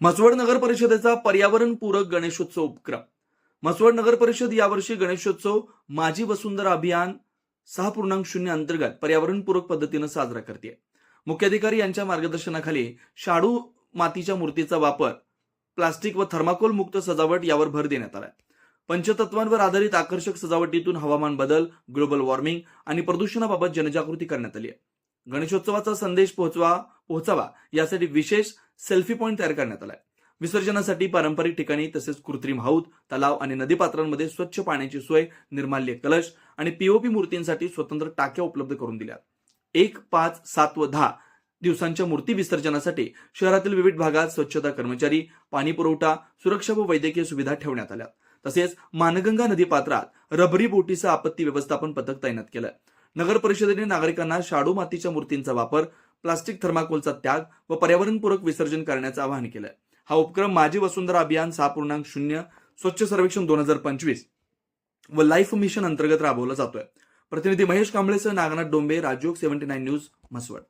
म्हसवड नगर परिषदेचा पर्यावरणपूरक गणेशोत्सव उपक्रम. म्हसवड नगर परिषद यावर्षी गणेशोत्सव माझी वसुंधरा अभियान सहा पूर्णांक शून्य अंतर्गत पर्यावरणपूरक पद्धतीनं साजरा करते. मुख्याधिकारी यांच्या मार्गदर्शनाखाली शाडू मातीच्या मूर्तीचा वापर प्लास्टिक व थर्माकोल मुक्त सजावट यावर भर देण्यात आलाय. पंचतत्वांवर आधारित आकर्षक सजावटीतून हवामान बदल ग्लोबल वॉर्मिंग आणि प्रदूषणाबाबत जनजागृती करण्यात आली आहे. गणेशोत्सवाचा संदेश पोहोचवा पोहोचावा यासाठी विशेष सेल्फी पॉईंट तयार करण्यात आलाय. विसर्जनासाठी पारंपरिक ठिकाणी तसेच कृत्रिम हौद तलाव आणि नदीपात्रांमध्ये स्वच्छ पाण्याची सोय निर्माल्य कलश आणि पीओपी मूर्तींसाठी स्वतंत्र टाक्या उपलब्ध करून दिल्या एक पाच सात व दहा दिवसांच्या मूर्ती विसर्जनासाठी शहरातील विविध भागात स्वच्छता कर्मचारी पाणी पुरवठा सुरक्षा व वैद्यकीय सुविधा ठेवण्यात आल्या. तसेच मानगंगा नदी पात्रात रबरी बोटीचं आपत्ती व्यवस्थापन पथक तैनात केलं नगर परिषदेने नागरिकांना शाडू मातीच्या मूर्तींचा वापर प्लास्टिक थर्माकोलचा त्याग व पर्यावरणपूरक विसर्जन करण्याचं आवाहन केलं हा उपक्रम माझी वसुंधरा अभियान सहा पूर्णांक शून्य स्वच्छ सर्वेक्षण दोन हजार पंचवीस व लाईफ मिशन अंतर्गत राबवला जातोय. प्रतिनिधी Mahesh कांबळेसह Nagnath Dombe Rajyog seventy nine news Mhaswad.